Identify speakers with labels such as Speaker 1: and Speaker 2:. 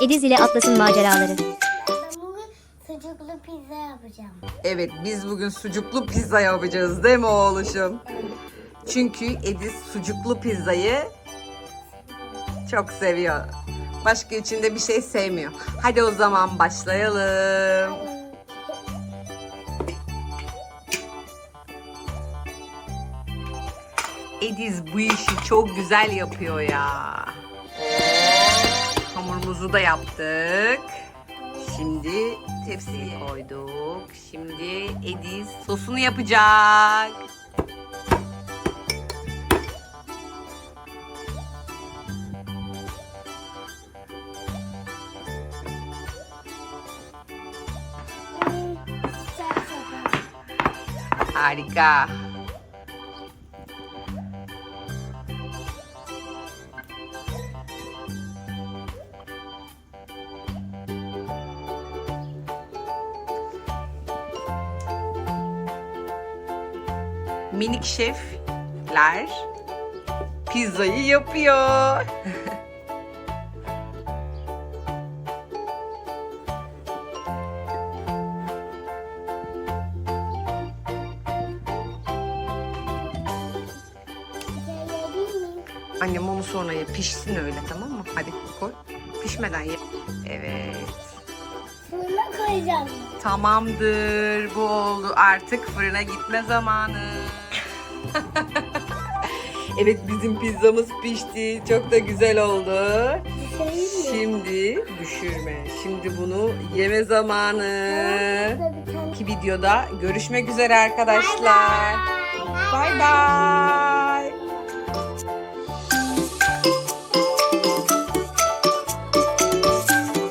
Speaker 1: Ediz ile Atlas'ın maceraları.
Speaker 2: Bugün sucuklu pizza yapacağım.
Speaker 3: Evet biz bugün sucuklu pizza yapacağız değil mi oğluşum? Çünkü Ediz sucuklu pizzayı çok seviyor. Başka içinde bir şey sevmiyor. Hadi o zaman başlayalım. Ediz bu işi çok güzel yapıyor ya. Hamurumuzu da yaptık. Şimdi tepsiye koyduk. Şimdi Ediz sosunu yapacak. Harika. Minik şefler pizzayı yapıyor. Annem onu sonra ye. Pişsin öyle tamam mı? Hadi koy. Pişmeden ye. Evet.
Speaker 2: Fırına koyacağım.
Speaker 3: Tamamdır. Bu oldu. Artık fırına gitme zamanı. evet bizim pizzamız pişti. Çok da güzel oldu. Şimdi düşürme. Şimdi bunu yeme zamanı. İki videoda görüşmek üzere arkadaşlar. Bay bay.